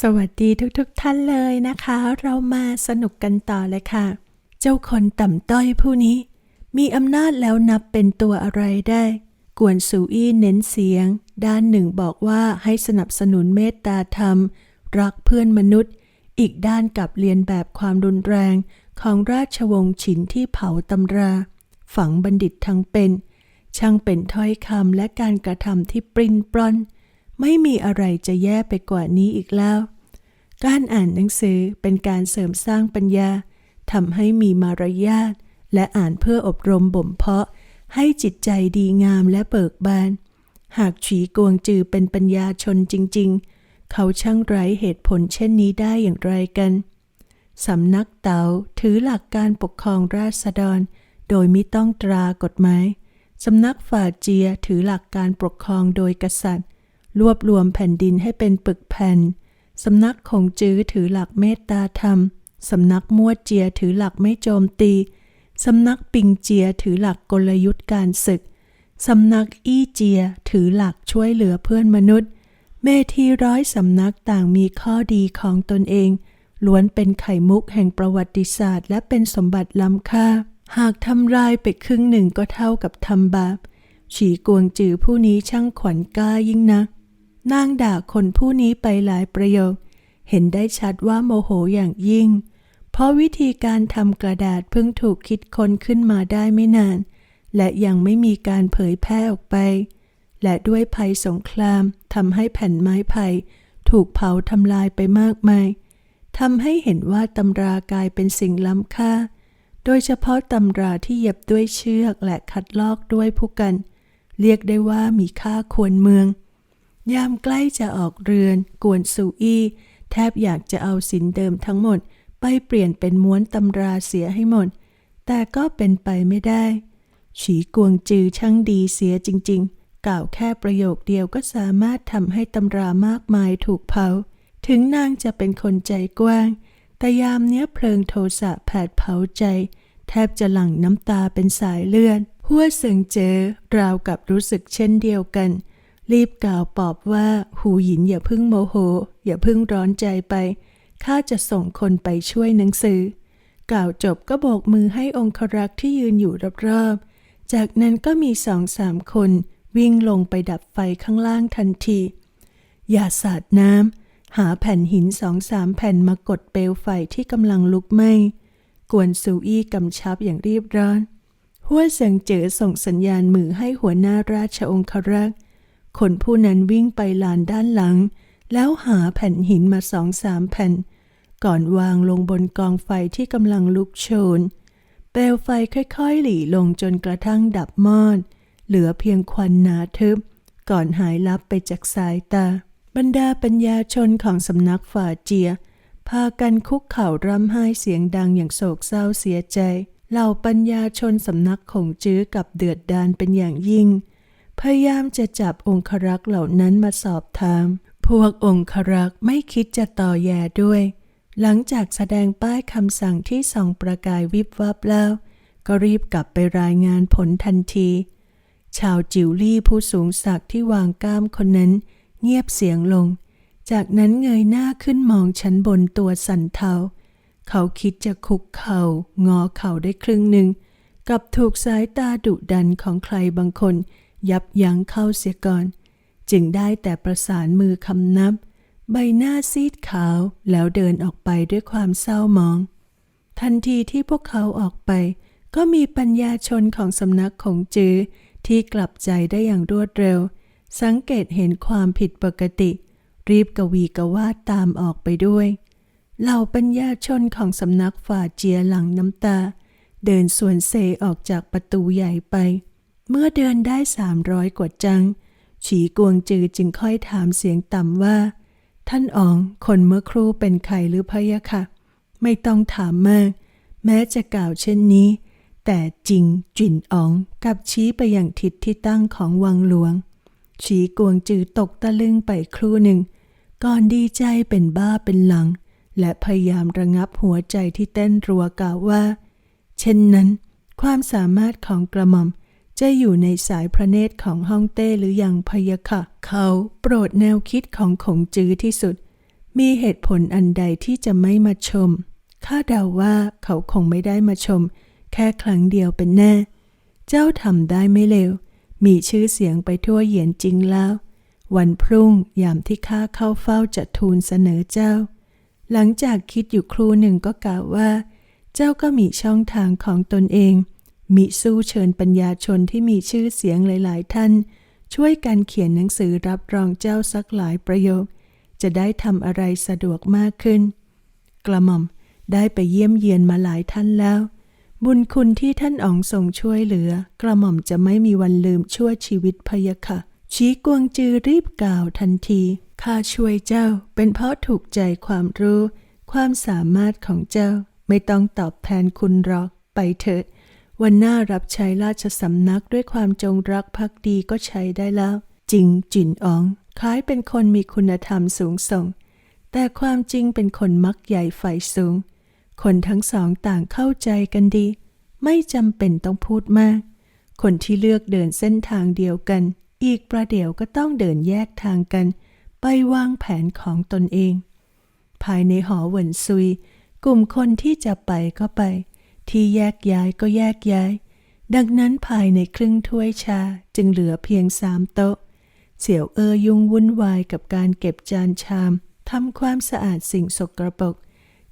สวัสดีทุกๆทท่านเลยนะคะ เรามาสนุกกันต่อเลยค่ะ เจ้าคนต่ำต้อยผู้นี้ มีอำนาจแล้วนับเป็นตัวอะไรได้ กวนสูอี้เน้นเสียง ด้านหนึ่งบอกว่าให้สนับสนุนเมตตาธรรม รักเพื่อนมนุษย์ อีกด้านกลับเรียนแบบความรุนแรงของราชวงศ์ฉินที่เผาตำรา ฝังบัณฑิตทั้งเป็น ช่างเป็นถ้อยคำและการกระทำที่ปรินปรอน ไม่มีอะไรจะแย่ไปกว่านี้อีกแล้ว การอ่านหนังสือเป็นการเสริมสร้างปัญญาทำให้มีมารยาทและอ่านเพื่ออบรมบ่มเพาะ ให้จิตใจดีงามและเบิกบาน หากฉีกวงจือเป็นปัญญาชนจริง ๆ เขาช่างไร้เหตุผลเช่นนี้ได้อย่างไรกัน สำนักเต๋าถือหลักการปกครองราษฎร โดยไม่ต้องตรากฎหมาย สำนักฝ่าเจียถือหลักการปกครองโดยกษัตริย์ รวบรวมแผ่นดินให้เป็นปึกแผ่น สำนักคงจื้อถือหลักเมตตาธรรม สำนักมั่วเจียถือหลักไม่โจมตี สำนักปิงเจียถือหลักกลยุทธ์การศึก สำนักอี้เจียถือหลักช่วยเหลือเพื่อนมนุษย์ เมทีร้อยสำนักต่างมีข้อดีของตนเอง ล้วนเป็นไข่มุกแห่งประวัติศาสตร์ และเป็นสมบัติล้ำค่า หากทำลายไปครึ่งหนึ่งก็เท่ากับทำบาป ฉีกวงจือผู้นี้ช่างขวัญกล้ายิ่งนัก นางด่าคนผู้นี้ไปหลายประโยค เห็นได้ชัดว่าโมโหอย่างยิ่ง เพราะวิธีการทำกระดาษเพิ่งถูกคิดค้นขึ้นมาได้ไม่นาน และยังไม่มีการเผยแพร่ออกไป และด้วยภัยสงครามทำให้แผ่นไม้ไผ่ถูกเผาทำลายไปมากมายทำให้เห็นว่าตำรากลายเป็นสิ่งล้ำค่า โดยเฉพาะตำราที่เย็บด้วยเชือกและคัดลอกด้วยผู้กัน เรียกได้ว่ามีค่าควรเมือง ยามใกล้จะออกเรือน กวนซูอี้แทบอยากจะเอาสินเดิมทั้งหมด ไปเปลี่ยนเป็นม้วนตำราเสียให้หมด แต่ก็เป็นไปไม่ได้ ฉีกวงจือช่างดีเสียจริง ๆ กล่าวแค่ประโยคเดียวก็สามารถทำให้ตำรามากมายถูกเผา ถึงนางจะเป็นคนใจกว้าง แต่ยามเนี้ยเพลิงโทสะแผดเผาใจ แทบจะหลั่งน้ำตาเป็นสายเลือดหัวเสิงเจอราวกับรู้สึกเช่นเดียวกัน รีบกล่าวปอบว่าหูหยินอย่าพึ่งโมโห อย่าพึ่งร้อนใจไปข้าจะส่งคนไปช่วยหนังสือ กล่าวจบก็โบกมือให้องครักษ์ที่ยืนอยู่รอบๆ จากนั้นก็มีสองสามคนวิ่งลงไปดับไฟข้างล่างทันที อย่าสาดน้ำหาแผ่นหินสองสามแผ่นมากดเปลวไฟที่กำลังลุกไหม้กวนซูอี้กำชับอย่างรีบร้อน หัวเสิงเจ๋อส่งสัญญาณมือให้หัวหน้าราชองครักษ์ คนผู้นั้นวิ่งไปลานด้านหลัง แล้วหาแผ่นหินมาสองสามแผ่น ก่อนวางลงบนกองไฟที่กำลังลุกโชน เปลวไฟค่อยๆ หลีลงจนกระทั่งดับมอด เหลือเพียงควันหนาทึบ ก่อนหายลับไปจากสายตา บรรดาปัญญาชนของสำนักฝ่าเจีย พากันคุกเข่าร่ำไห้เสียงดังอย่างโศกเศร้าเสียใจเหล่าปัญญาชนสำนักของจื้อกับเดือดดานเป็นอย่างยิ่ง พยายามจะจับองครักษ์เหล่านั้นมาสอบถาม พวกองครักษ์ไม่คิดจะต่อแย่ด้วย หลังจากแสดงป้ายคำสั่งที่ส่องประกายวิบวับแล้ว ก็รีบกลับไปรายงานผลทันที ชาวจิวลี่ผู้สูงศักดิ์ที่วางก้ามคนนั้น เงียบเสียงลง จากนั้นเงยหน้าขึ้นมองชั้นบนตัวสันเทาเขาคิดจะคุกเขา่างอเข่าได้ครึ่งหนึ่งกับถูกสายตาดุดันของใครบางคน ยับยั้งเข้าเสียก่อน จึงได้แต่ประสานมือคำนับ ใบหน้าซีดขาวแล้วเดินออกไปด้วยความเศร้ามอง ทันทีที่พวกเขาออกไป ก็มีปัญญาชนของสำนักของจือที่กลับใจได้อย่างรวดเร็ว สังเกตเห็นความผิดปกติ รีบกวีกวาดตามออกไปด้วยเหล่าปัญญาชนของสำนักฝ่าเจียหลังน้ำตา เดินสวนเซออกจากประตูใหญ่ไป เมื่อเดินได้สามร้อยกว่าจัง ฉีกวงจือจึงค่อยถามเสียงต่ำว่า ท่านอ๋องคนเมื่อครู่เป็นใครหรือพะยะค่ะ ไม่ต้องถามมาก แม้จะกล่าวเช่นนี้ แต่จริงจินอ๋องกับชี้ไปอย่างทิศที่ตั้งของวังหลวง ฉีกวงจือตกตะลึงไปครู่หนึ่ง ก่อนดีใจเป็นบ้าเป็นหลัง และพยายามระงับหัวใจที่เต้นรัวกล่าวว่า เช่นนั้น ความสามารถของกระหม่อม จะอยู่ในสายพระเนตรของฮ่องเต้หรือยังพยะค่ะ เขาโปรดแนวคิดของขงจื้อที่สุด มีเหตุผลอันใดที่จะไม่มาชม ข้าเดาว่าเขาคงไม่ได้มาชม แค่ครั้งเดียวเป็นแน่ เจ้าทำได้ไม่เลว มีชื่อเสียงไปทั่วเหยียนจริงแล้ว วันพรุ่งยามที่ข้าเข้าเฝ้าจะทูลเสนอเจ้า หลังจากคิดอยู่ครู่หนึ่งก็กล่าวว่า เจ้าก็มีช่องทางของตนเอง มิสู้เชิญปัญญาชนที่มีชื่อเสียงหลาย ๆ ท่าน ช่วยกันเขียนหนังสือรับรองเจ้าสักหลายประโยค จะได้ทำอะไรสะดวกมากขึ้น กระหม่อมได้ไปเยี่ยมเยียนมาหลายท่านแล้ว บุญคุณที่ท่านอ๋องทรงช่วยเหลือ กระหม่อมจะไม่มีวันลืมชั่วชีวิตพะยะค่ะชี้กวงจือรีบกล่าวทันทีข้าช่วยเจ้าเป็นเพราะถูกใจความรู้ ความสามารถของเจ้าไม่ต้องตอบแทนคุณหรอกไปเถิด วันหน้ารับใช้ราชสำนักด้วยความจงรักภักดีก็ใช้ได้แล้ว จริงจินอ๋อง คล้ายเป็นคนมีคุณธรรมสูงส่ง แต่ความจริงเป็นคนมักใหญ่ไฟสูง คนทั้งสองต่างเข้าใจกันดี ไม่จำเป็นต้องพูดมาก คนที่เลือกเดินเส้นทางเดียวกัน อีกประเดี๋ยวก็ต้องเดินแยกทางกัน ไปวางแผนของตนเอง ภายในหอเหวินซุย กลุ่มคนที่จะไปก็ไป ที่แยกย้ายก็แยกย้าย ดังนั้นภายในครึ่งถ้วยชาจึงเหลือเพียงสามโต๊ะ เสี่ยวเออยุ่งวุ่นวายกับการเก็บจานชามทำความสะอาดสิ่งสกรปรก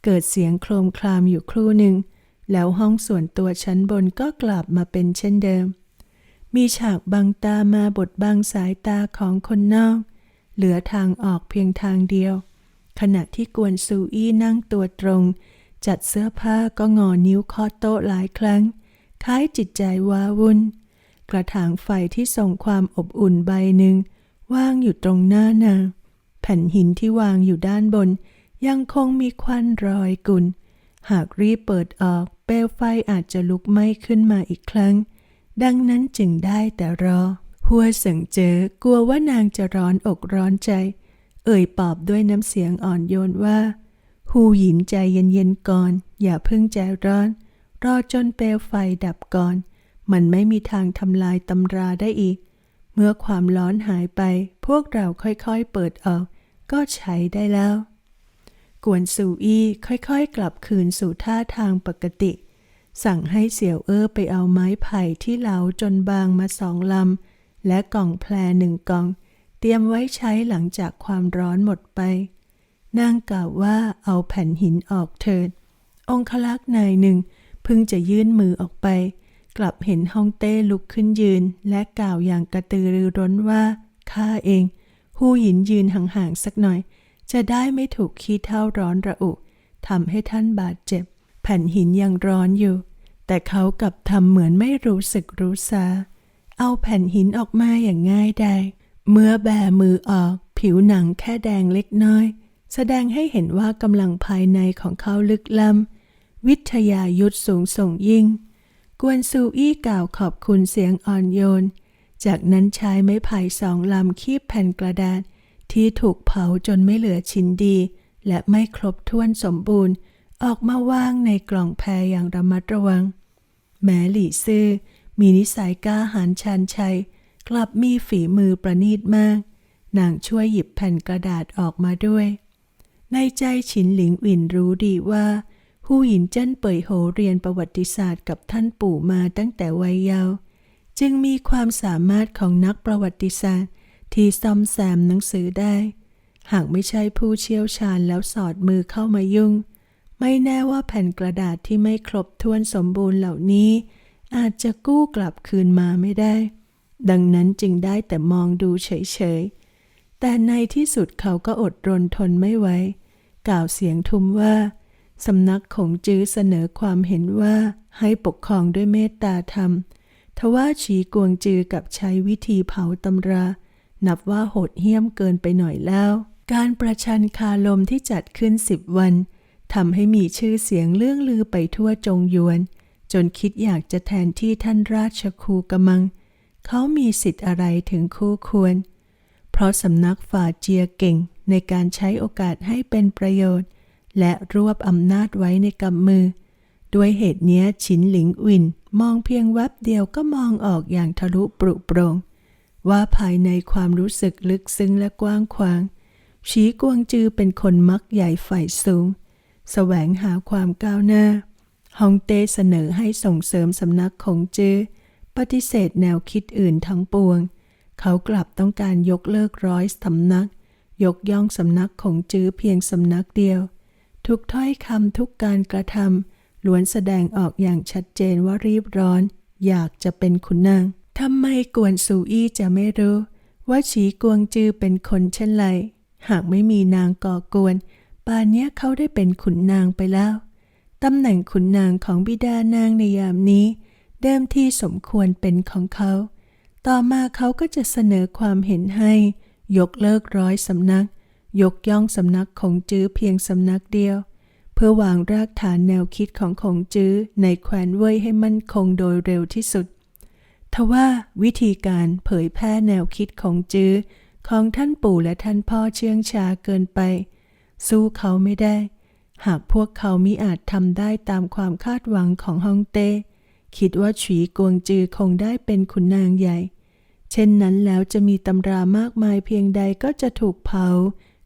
เกิดเสียงโครมครามอยู่ครู่หนึ่ง แล้วห้องส่วนตัวชั้นบนก็กลับมาเป็นเช่นเดิม มีฉากบังตามาบดบังสายตาของคนนอก เหลือทางออกเพียงทางเดียว ขณะที่กวนซูอี้นั่งตัวตรง จัดเสื้อผ้าก็งอนิ้วเคอโต๊ะหลายครั้ง คล้ายจิตใจว้าวุ่น กระถางไฟที่ส่งความอบอุ่นใบหนึ่งว่างอยู่ตรงหน้านาง แผ่นหินที่วางอยู่ด้านบน ยังคงมีควันรอยกุน หากรีบเปิดออก เปลวไฟอาจจะลุกไหม้ขึ้นมาอีกครั้ง ดังนั้นจึงได้แต่รอ หัวเสิงเจอกลัวว่านางจะร้อนอกร้อนใจ เอ่ยปอบด้วยน้ำเสียงอ่อนโยนว่า หูหยินใจเย็นๆก่อน อย่าเพิ่งใจร้อน รอจนเปลวไฟดับก่อน มันไม่มีทางทำลายตำราได้อีก เมื่อความร้อนหายไป พวกเราค่อยๆเปิดออก ก็ใช้ได้แล้ว กวนซูอี้ค่อยๆ กลับคืนสู่ท่าทางปกติ สั่งให้เสี่ยวเอ้อไปเอาไม้ไผ่ที่เหลาจนบางมาสองลำและกล่องแพรหนึ่งกล่อง เตรียมไว้ใช้หลังจากความร้อนหมดไป นางกล่าวว่าเอาแผ่นหินออกเถิด องคลักษ์นายหนึ่งเพิ่งจะยื่นมือออกไป กลับเห็นฮ่องเต้ลุกขึ้นยืน และกล่าวอย่างกระตือรือร้นว่าข้าเอง หูหยินยืนห่างๆสักหน่อย จะได้ไม่ถูกขี้เท่าร้อนระอุทำให้ท่านบาดเจ็บ แผ่นหินยังร้อนอยู่ แต่เขากลับทำเหมือนไม่รู้สึกรู้สาเอาแผ่นหินออกมาอย่างง่ายดายเมื่อแบมือออก ผิวหนังแค่แดงเล็กน้อย แสดงให้เห็นว่ากำลังภายในของเขาลึกล้ำวิทยายุทธสูงส่งยิ่ง กวนซูอี้กล่าวขอบคุณเสียงอ่อนโยน จากนั้นใช้ไม้ไผ่สองลำคีบแผ่นกระดาษ ที่ถูกเผาจนไม่เหลือชิ้นดี และไม่ครบถ้วนสมบูรณ์ ออกมาวางในกล่องแพรอย่างระมัดระวัง แม้หลี่ซื่อมีนิสัยกล้าหาญชาญชัย กลับมีฝีมือประณีตมาก นางช่วยหยิบแผ่นกระดาษออกมาด้วย ในใจฉินหลิงอินรู้ดีว่าฮู้หยินเจิ้นเป่ยโหเรียนประวัติศาสตร์กับท่านปู่มาตั้งแต่วัยเยาว์จึงมีความสามารถของนักประวัติศาสตร์ ที่ซ่อมแซมหนังสือได้ หากไม่ใช่ผู้เชี่ยวชาญแล้วสอดมือเข้ามายุ่ง ไม่แน่ว่าแผ่นกระดาษที่ไม่ครบถ้วนสมบูรณ์เหล่านี้ อาจจะกู้กลับคืนมาไม่ได้ ดังนั้นจึงได้แต่มองดูเฉยๆแต่ในที่สุดเขาก็อดรนทนไม่ไหว กล่าวเสียงทุมว่าสำนักของจื้อเสนอความเห็นว่าให้ปกครองด้วยเมตตาธรรม ทว่าฉีกวงจือกับใช้วิธีเผาตำรา นับว่าโหดเหี้ยมเกินไปหน่อยแล้ว การประชันคาลมที่จัดขึ้นสิบวันทำให้มีชื่อเสียงเรื่องลือไปทั่วจงยวน จนคิดอยากจะแทนที่ท่านราชครูกมัง เขามีสิทธิ์อะไรถึงคู่ควร เพราะสำนักฝ่าเจียเก่ง ในการใช้โอกาสให้เป็นประโยชน์ และรวบอำนาจไว้ในกำมือ ด้วยเหตุเนี้ยฉินหลิงวินมองเพียงแวบเดียวก็มองออกอย่างทะลุปรุโปรง ว่าภายในความรู้สึกลึกซึ้งและกว้างขวางฉีกวงจือเป็นคนมักใหญ่ฝ่ายสูงแสวงหาความก้าวหน้าฮองเต้เสนอให้ส่งเสริมสำนักของจือ ปฏิเสธแนวคิดอื่นทั้งปวง เขากลับต้องการยกเลิกร้อยสำนัก ยกย่องสำนักของจื้อเพียงสำนักเดียว ทุกถ้อยคำทุกการกระทำล้วนแสดงออกอย่างชัดเจนว่ารีบร้อน อยากจะเป็นขุนนางทำไมกวนซูอี้จะไม่รู้ ว่าฉีกวงจือเป็นคนเช่นไร หากไม่มีนางก่อกวน ป่านนี้เขาได้เป็นขุนนางไปแล้วตำแหน่งขุนนางของบิดานางในยามนี้ เดิมที่สมควรเป็นของเขา ต่อมาเขาก็จะเสนอความเห็นให้ ยกเลิกร้อยสำนัก ยกย่องสำนักของจื้อเพียงสำนักเดียว เพื่อวางรากฐานแนวคิดของของจื้อในแคว้นเว่ยให้มั่นคงโดยเร็วที่สุด ทว่าวิธีการเผยแพร่แนวคิดของจื้อของท่านปู่และท่านพ่อเชื่องช้าเกินไป สู้เขาไม่ได้ หากพวกเขามิอาจทำได้ตามความคาดหวังของฮ่องเต้คิดว่าฉีกวงจือคงได้เป็นขุนนางใหญ่ เช่นนั้นแล้วจะมีตำรามากมายเพียงใดก็จะถูกเผา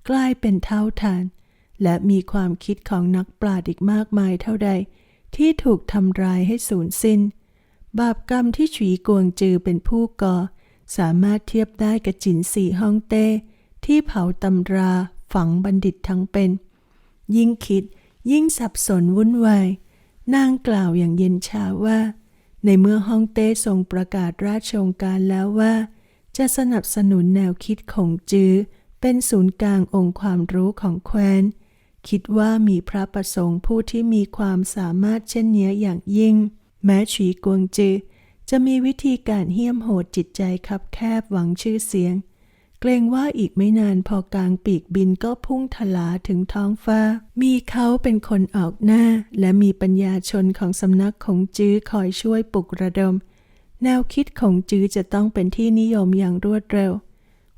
กลายเป็นเท่าฐาน และมีความคิดของนักปราชญ์อีกมากมายเท่าใด ที่ถูกทำลายให้สูญสิ้น บาปกรรมที่ฉีกวงจือเป็นผู้ก่อ สามารถเทียบได้กับจินสีฮ่องเต้ ที่เผาตำราฝังบัณฑิตทั้งเป็น ยิ่งคิดยิ่งสับสนวุ่นวาย นางกล่าวอย่างเย็นชาว่า ในเมื่อฮ่องเต้ทรงประกาศราชโองการแล้วว่า จะสนับสนุนแนวคิดของจื้อเป็นศูนย์กลางองค์ความรู้ของแคว้น คิดว่ามีพระประสงค์ผู้ที่มีความสามารถเช่นเนี้ยอย่างยิ่ง แม้ฉีกวงจือจะมีวิธีการเหี้ยมโหดจิตใจคับแคบหวังชื่อเสียง เกรงว่าอีกไม่นานพอกลางปีกบินก็พุ่งทลาถึงท้องฟ้า มีเขาเป็นคนออกหน้า และมีปัญญาชนของสำนักของจื้อคอยช่วยปลุกระดม แนวคิดของจื้อจะต้องเป็นที่นิยมอย่างรวดเร็ว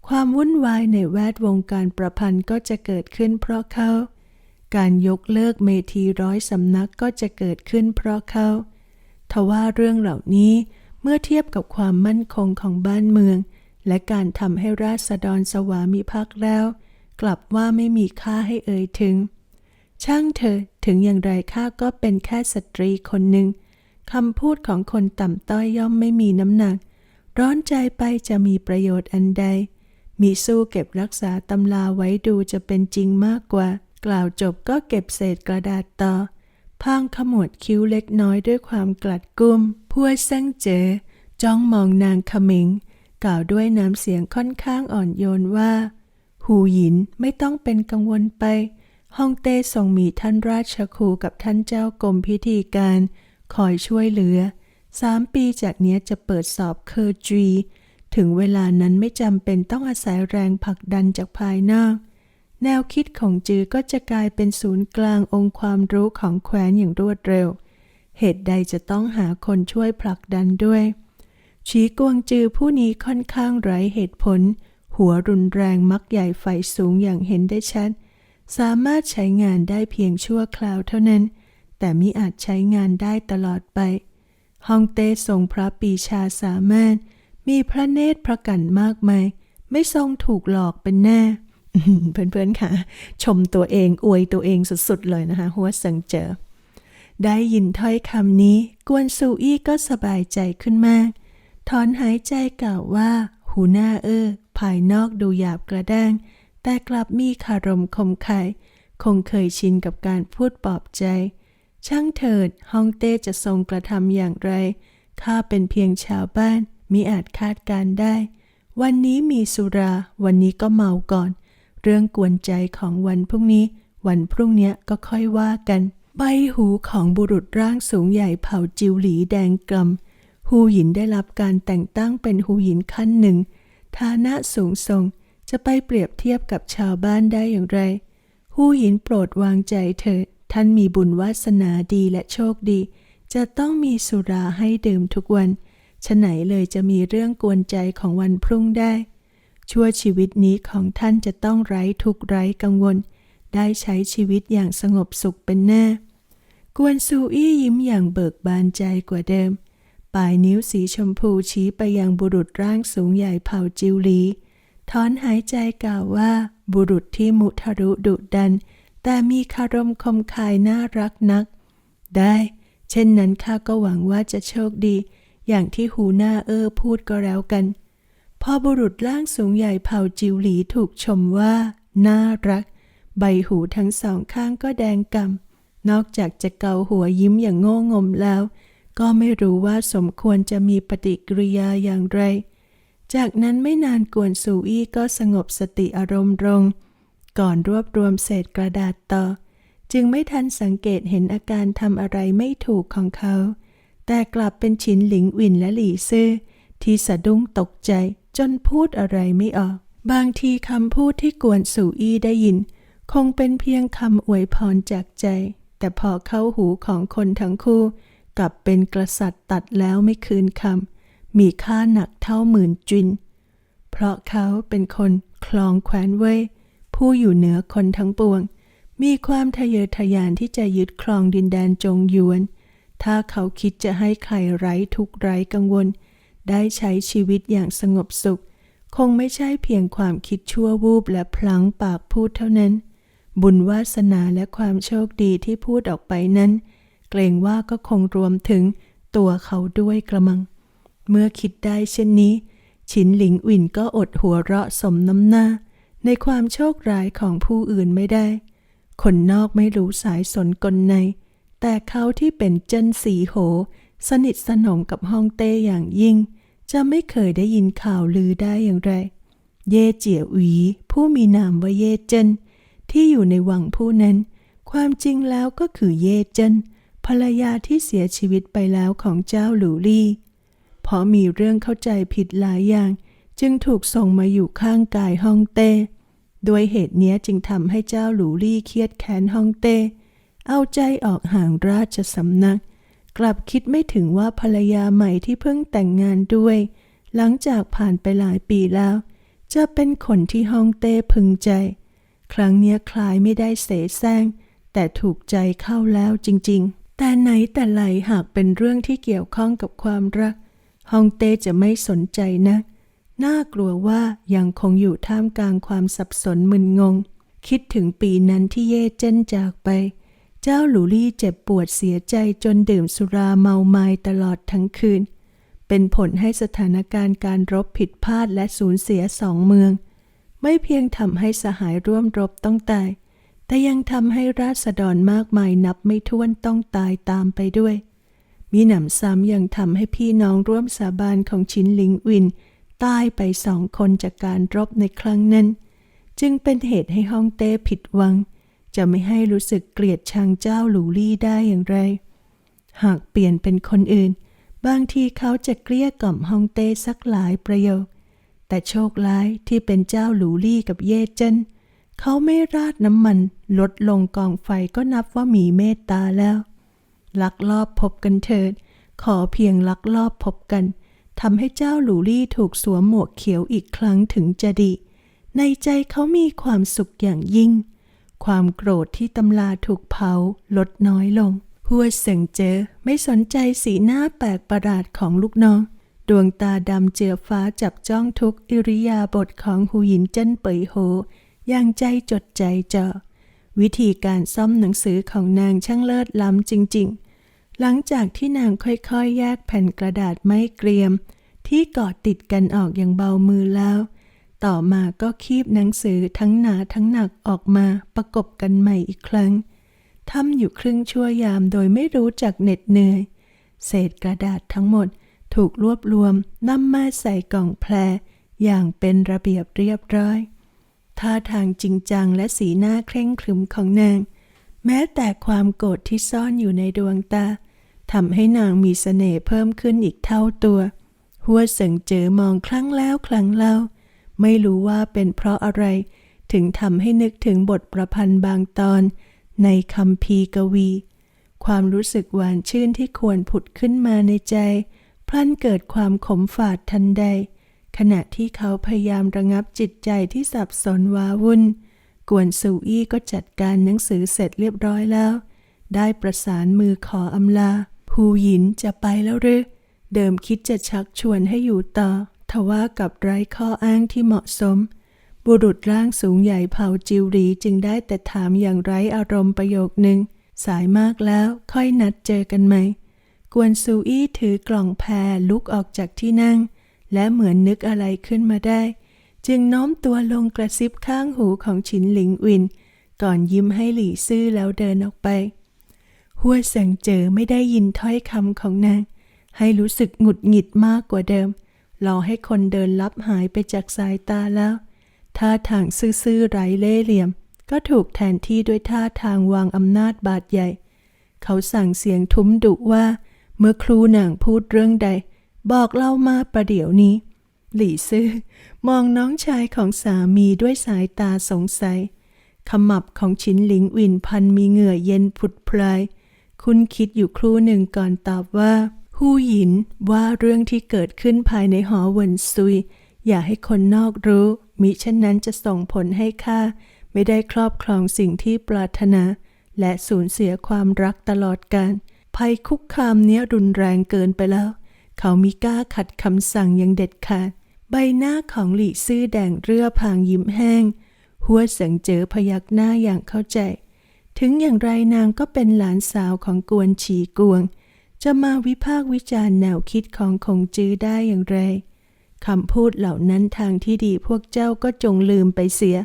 ความวุ่นวายในแวดวงการประพันธ์ก็จะเกิดขึ้นเพราะเขา การยกเลิกเมทีร้อยสำนักก็จะเกิดขึ้นเพราะเขาทว่าเรื่องเหล่านี้เมื่อเทียบกับความมั่นคงของบ้านเมือง และการทำให้ราษฎรสวามิภักดิ์แล้ว กลับว่าไม่มีค่าให้เอ่ยถึง ช่างเธอถึงอย่างไรข้าก็เป็นแค่สตรีคนหนึ่งคำพูดของคนต่ำต้อยย่อมไม่มีน้ำหนัก ร้อนใจไปจะมีประโยชน์อันใด มีสู้เก็บรักษาตำราไว้ดูจะเป็นจริงมากกว่า กล่าวจบก็เก็บเศษกระดาษต่อพางขมวดคิ้วเล็กน้อยด้วยความกลัดกุ้มพัวเซิงเจ๋จ้องมองนางขมิง กล่าวด้วยน้ำเสียงค่อนข้างอ่อนโยนว่า หูหยินไม่ต้องเป็นกังวลไปฮ่องเต้ทรงมีท่านราชครูกับท่านเจ้ากรมพิธีการ คอยช่วยเหลือสามปีจากเนี้ยจะเปิดสอบเคอร์จีถึงเวลานั้นไม่จำเป็นต้องอาศัยแรงผลักดันจากภายนอก แนวคิดของจือก็จะกลายเป็นศูนย์กลางองค์ความรู้ของแคว้นอย่างรวดเร็ว เหตุใดจะต้องหาคนช่วยผลักดันด้วย ชีกวงจือผู้นี้ค่อนข้างไร้เหตุผล หัวรุนแรงมักใหญ่ไฟสูงอย่างเห็นได้ชัด สามารถใช้งานได้เพียงชั่วคราวเท่านั้น แต่มิอาจใช้งานได้ตลอดไป ฮองเต้ทรงพระปีชาสามารถ มีพระเนตรพระกันมากมาย ไม่ทรงถูกหลอกเป็นแน่เพื่อนๆค่ะ ชมตัวเองอวยตัวเองสุดๆเลยนะคะหัวเซิงเจอ ได้ยินถ้อยคำนี้ กวนซูอี้ก็สบายใจขึ้นมาก ถอนหายใจกล่าวว่า หูหน้าเออ ภายนอกดูหยาบกระด้าง แต่กลับมีคารมคมคายคงเคยชินกับการพูดปลอบใจ ช่างเถิดฮ่องเต้จะทรงกระทำอย่างไร ข้าเป็นเพียงชาวบ้านมิอาจคาดการได้ วันนี้มีสุรา วันนี้ก็เมาก่อน เรื่องกวนใจของวันพรุ่งนี้ วันพรุ่งเนี้ยก็ค่อยว่ากัน ใบหูของบุรุษร่างสูงใหญ่เผาจิวหลีแดงกำ ฮูหยินได้รับการแต่งตั้งเป็นฮูหยินขั้นหนึ่ง ฐานะสูงส่งจะไปเปรียบเทียบกับชาวบ้านได้อย่างไรฮูหยินโปรดวางใจเถิดท่านมีบุญวาสนาดีและโชคดี จะต้องมีสุราให้ดื่มทุกวันฉะไหนเลยจะมีเรื่องกวนใจของวันพรุ่งได้ ชั่วชีวิตนี้ของท่านจะต้องไร้ทุกไร้กังวล ได้ใช้ชีวิตอย่างสงบสุขเป็นแน่ กวนซูอี้ยิ้มอย่างเบิกบานใจกว่าเดิม ปลายนิ้วสีชมพูชี้ไปยังบุรุษร่างสูงใหญ่เผ่าจิวหลีถอนหายใจกล่าวว่า บุรุษที่มุทะรุดุดัน แต่มีคารมคมคายน่ารักนัก ได้ เช่นนั้นข้าก็หวังว่าจะโชคดี อย่างที่หูหน้าเออพูดก็แล้วกัน พอบุรุษร่างสูงใหญ่เผ่าจิวหลีถูกชมว่า น่ารัก ใบหูทั้งสองข้างก็แดงกำนอกจากจะเกาหัวยิ้มอย่างโง่งมแล้ว ก็ไม่รู้ว่าสมควรจะมีปฏิกิริยาอย่างไร จากนั้นไม่นานกวนสูอี้ก็สงบสติอารมณ์ลง ก่อนรวบรวมเศษกระดาษต่อ จึงไม่ทันสังเกตเห็นอาการทำอะไรไม่ถูกของเขา แต่กลับเป็นฉินหลิงวินและหลี่ซื่อที่สะดุ้งตกใจจนพูดอะไรไม่ออก บางทีคำพูดที่กวนสู่อี้ได้ยิน คงเป็นเพียงคำอวยพรจากใจ แต่พอเข้าหูของคนทั้งคู่ กับเป็นกษัตริย์ตัดแล้วไม่คืนคำมีค่าหนักเท่าหมื่นจุน เพราะเขาเป็นคนคลองแคว้นเว่ยผู้อยู่เหนือคนทั้งปวง มีความทะเยอทะยานที่จะยึดครองดินแดนจงยวน ถ้าเขาคิดจะให้ใครไร้ทุกไร้กังวล ได้ใช้ชีวิตอย่างสงบสุข คงไม่ใช่เพียงความคิดชั่ววูบและพลั้งปากพูดเท่านั้น บุญวาสนาและความโชคดีที่พูดออกไปนั้น เกรงว่าก็คงรวมถึงตัวเขาด้วยกระมัง เมื่อคิดได้เช่นนี้ ฉินหลิงอุ่นก็อดหัวเราะสมน้ำหน้า ในความโชคร้ายของผู้อื่นไม่ได้ คนนอกไม่รู้สายสนกลใน แต่เขาที่เป็นเจิ้นสีโห สนิทสนมกับฮ่องเต้อย่างยิ่ง จะไม่เคยได้ยินข่าวลือได้อย่างไร เย่เจียหวีผู้มีนามว่าเย่เจิ้นที่อยู่ในวังผู้นั้น ความจริงแล้วก็คือเย่เจิ้น ภรรยาที่เสียชีวิตไปแล้วของเจ้าหลูลี่ เพราะมีเรื่องเข้าใจผิดหลายอย่าง จึงถูกส่งมาอยู่ข้างกายฮ่องเต้ด้วยเหตุเนี้ยจึงทำให้เจ้าหลูลี่เครียดแค้นฮ่องเต้ เอาใจออกห่างราชสำนัก กลับคิดไม่ถึงว่าภรรยาใหม่ที่เพิ่งแต่งงานด้วย หลังจากผ่านไปหลายปีแล้ว จะเป็นคนที่ฮ่องเต้พึงใจ ครั้งเนี้ยคลายไม่ได้เสแสร้งแต่ถูกใจเข้าแล้วจริง ๆ แต่ไหนแต่ไรหากเป็นเรื่องที่เกี่ยวข้องกับความรักฮองเต้จะไม่สนใจนะ น่ากลัวว่ายังคงอยู่ท่ามกลางความสับสนมึนงง คิดถึงปีนั้นที่เย่เจิ้นจากไป เจ้าหลูลี่เจ็บปวดเสียใจจนดื่มสุราเมาไม้ตลอดทั้งคืน เป็นผลให้สถานการณ์การรบผิดพลาดและสูญเสียสองเมือง ไม่เพียงทำให้สหายร่วมรบต้องตาย แต่ยังทำให้ราษฎรมากมายนับไม่ถ้วนต้องตายตามไปด้วย มีหนำซ้ำยังทำให้พี่น้องร่วมสาบานของชินลิงวิน ตายไปสองคนจากการรบในครั้งนั้น จึงเป็นเหตุให้ฮ่องเต้ผิดหวัง จะไม่ให้รู้สึกเกลียดชังเจ้าหลูลี่ได้อย่างไร หากเปลี่ยนเป็นคนอื่น บางทีเขาจะเกลี้ยกล่อมฮ่องเต้สักหลายประโยค แต่โชคร้ายที่เป็นเจ้าหลูลี่กับเย่เจิ้น เขาไม่ราดน้ำมันลดลงกองไฟก็นับว่ามีเมตตาแล้ว ลักลอบพบกันเถิด ขอเพียงลักลอบพบกันทำให้เจ้าหลูลี่ถูกสวมหมวกเขียวอีกครั้งถึงจะดี ในใจเขามีความสุขอย่างยิ่ง ความโกรธที่ตำลาถูกเผาลดน้อยลง หัวเสิงเจอไม่สนใจสีหน้าแปลกประหลาดของลูกน้อง ดวงตาดำเจือฟ้าจับจ้องทุกอิริยาบถของหูหยินเจิ้นเปยโห อย่างใจจดใจจ่อวิธีการซ่อมหนังสือของนางช่างเลิศล้ำจริง ๆ หลังจากที่นางค่อยๆ แยกแผ่นกระดาษไม้เกรียม ที่เกาะติดกันออกอย่างเบามือแล้ว ต่อมาก็คีบหนังสือทั้งหนาทั้งหนักออกมาประกบกันใหม่อีกครั้งทำอยู่ครึ่งชั่วยามโดยไม่รู้จักเหน็ดเหนื่อย เศษกระดาษทั้งหมดถูกรวบรวมนำมาใส่กล่องแพรอย่างเป็นระเบียบเรียบร้อย ท่าทางจริงจังและสีหน้าเคร่งครึมของนาง แม้แต่ความโกรธที่ซ่อนอยู่ในดวงตาทำให้นางมีเสน่ห์เพิ่มขึ้นอีกเท่าตัว หัวเสิงเจอมองครั้งแล้วครั้งเล่า ไม่รู้ว่าเป็นเพราะอะไร ถึงทำให้นึกถึงบทประพันธ์บางตอน ในคำพีกวี ความรู้สึกหวานชื่นที่ควรผุดขึ้นมาในใจ พลันเกิดความขมฝาดทันใด ขณะที่เขาพยายามระงับจิตใจที่สับสนว้าวุ่น กวนซูอี้ก็จัดการหนังสือเสร็จเรียบร้อยแล้ว ได้ประสานมือขออำลาภูหยินจะไปแล้วหรือเดิมคิดจะชักชวนให้อยู่ต่อ ทว่ากับไร้ข้ออ้างที่เหมาะสม บุรุษร่างสูงใหญ่เผ่าจิวหรีจึงได้แต่ถามอย่างไร้อารมณ์ประโยคหนึ่ง สายมากแล้วค่อยนัดเจอกันไหม กวนซูอี้ถือกล่องแพรลุกออกจากที่นั่ง และเหมือนนึกอะไรขึ้นมาได้ จึงโน้มตัวลงกระซิบข้างหูของฉินหลิงวิน ก่อนยิ้มให้หลี่ซื่อแล้วเดินออกไป หัวสิงเจอไม่ได้ยินถ้อยคำของนาง ให้รู้สึกหงุดหงิดมากกว่าเดิมรอให้คนเดินลับหายไปจากสายตาแล้วท่าทางซื่อๆไร้เล่ห์เหลี่ยม ก็ถูกแทนที่ด้วยท่าทางวางอำนาจบาดใหญ่ เขาสั่งเสียงทุ้มดุว่า เมื่อครูหนังพูดเรื่องใด บอกเล่ามาประเดี๋ยวนี้ หลี่ซื่อมองน้องชายของสามีด้วยสายตาสงสัย ขมับของชินหลิงวินพันมีเหงื่อเย็นผุดพลาย คุณคิดอยู่ครู่หนึ่งก่อนตอบว่าหู้หยินว่าเรื่องที่เกิดขึ้นภายในหอเวินซุย อย่าให้คนนอกรู้ มิเช่นนั้นจะส่งผลให้ข้าไม่ได้ครอบครองสิ่งที่ปรารถนา และสูญเสียความรักตลอดกาลภัยคุกคามเนี้ยรุนแรงเกินไปแล้ว เขามิกล้าขัดคำสั่งอย่างเด็ดขาด ใบหน้าของหลี่ซื่อแดงเรือพางยิ้มแห้ง หัวเสิงเจอพยักหน้าอย่างเข้าใจ ถึงอย่างไรนางก็เป็นหลานสาวของกวนฉีกวง จะมาวิพากษ์วิจารณ์แนวคิดของคงจื้อได้อย่างไรคำพูดเหล่านั้นทางที่ดีพวกเจ้าก็จงลืมไปเสีย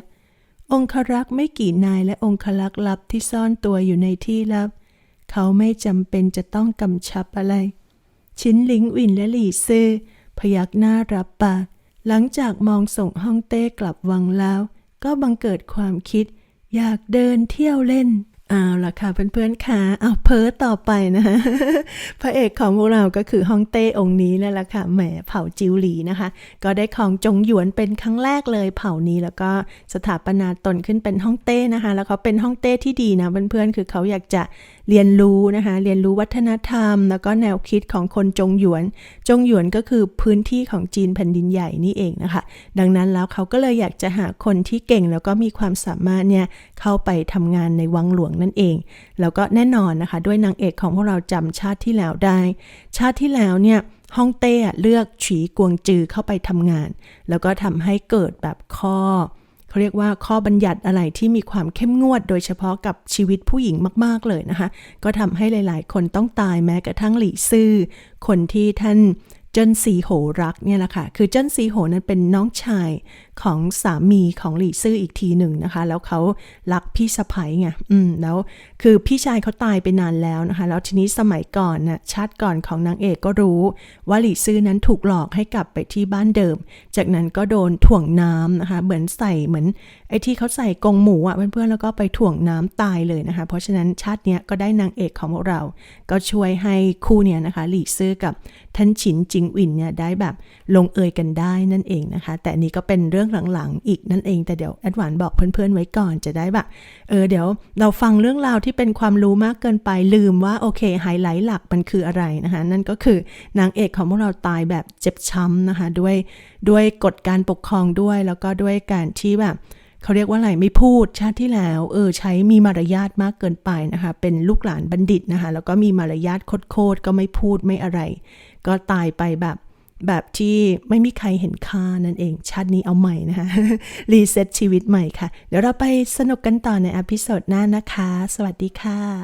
องครักษ์ไม่กี่นายและองคลักษ์ลับที่ซ่อนตัวอยู่ในที่ลับ เขาไม่จำเป็นจะต้องกำชับอะไร ชิ้นลิงวินและหลี่ซื่อพยักหน้ารับปาก หลังจากมองส่งห้องเต้กลับวังแล้ว ก็บังเกิดความคิด อยากเดินเที่ยวเล่นเอาล่ะค่ะเพื่อนๆค่ะเอาเพิร์ต่อไปนะคะพระเอกของพวกเราก็คือฮ่องเต้องค์นี้นั่นแหละค่ะแหมเผ่าจิวหลีนะคะ ก็ได้ของจงหยวนเป็นครั้งแรกเลยเผ่านี้แล้วก็สถาปนาตนขึ้นเป็นฮ่องเต้นะคะ แล้วเขาเป็นฮ่องเต้ที่ดีนะเพื่อนๆคือเขาอยากจะ เรียนรู้นะคะ เรียนรู้วัฒนธรรม แล้วก็แนวคิดของคนจงหยวน จงหยวนก็คือพื้นที่ของจีนแผ่นดินใหญ่นี่เองนะคะ ดังนั้นแล้วเขาก็เลยอยากจะหาคนที่เก่งแล้วก็มีความสามารถเนี่ยเข้าไปทำงานในวังหลวงนั่นเอง แล้วก็แน่นอนนะคะ ด้วยนางเอกของพวกเราจำชาติที่แล้วได้ ชาติที่แล้วเนี่ยฮ่องเต้เลือกฉีกวงจือเข้าไปทำงาน แล้วก็ทำให้เกิดแบบข้อ เขาเรียกว่าข้อบัญญัติอะไรที่มีความเข้มงวด โดยเฉพาะกับชีวิตผู้หญิงมากๆเลยนะคะ ก็ทำให้หลาย ๆ คนต้องตายแม้กระทั่งหลี่ซื่อ คนที่ท่านเจิ้นซีโหรักเนี่ยแหละค่ะ คือเจิ้นซีโหนั้นเป็นน้องชาย ของสามีของหลี่ซื่ออีกทีหนึ่งนะคะ แล้วเขารักพี่สะใภ้ไงอืมแล้วคือพี่ชายเขาตายไปนานแล้วนะคะ แล้วทีนี้สมัยก่อนน่ะชาติก่อนของนางเอกก็รู้ว่าหลี่ซื่อนั้นถูกหลอกให้กลับไปที่บ้านเดิม จากนั้นก็โดนถ่วงน้ำนะคะ เหมือนใส่เหมือนไอ้ที่เขาใส่กงหมูอะเพื่อนๆแล้วก็ไปถ่วงน้ำตายเลยนะคะ เพราะฉะนั้นชาติเนี้ยก็ได้นางเอกของพวกเรา ก็ช่วยให้คู่เนี้ยนะคะ หลี่ซื่อกับท่านฉินจิงอินเนี่ยได้แบบลงเอยกันได้นั่นเองนะคะ แต่นนี้ก็เป็นเรื่องหลังๆ อีกนั่นเองแต่เดี๋ยวแอดวานบอกเพื่อนๆไว้ก่อนจะได้แบบเออเดี๋ยวเราฟังเรื่องราวที่เป็นความรู้มากเกินไปลืมว่าโอเคไฮไลท์หลักมันคืออะไรนะคะนั่นก็คือนางเอกของพวกเราตายแบบเจ็บช้ำนะคะด้วยด้วยกฎการปกครองด้วยแล้วก็ด้วยการที่แบบเขาเรียกว่าอะไรไม่พูดชาติที่แล้ว เออใช้มีมารยาทมากเกินไปนะคะ เป็นลูกหลานบัณฑิตนะคะ แล้วก็มีมารยาทโคตรๆก็ไม่พูดไม่อะไร ก็ตายไปแบบ แบบที่ไม่มีใครเห็นค่านั่นเอง ชาตินี้เอาใหม่นะคะ รีเซ็ตชีวิตใหม่ค่ะ เดี๋ยวเราไปสนุกกันต่อในอพิโซดหน้านะคะ สวัสดีค่ะ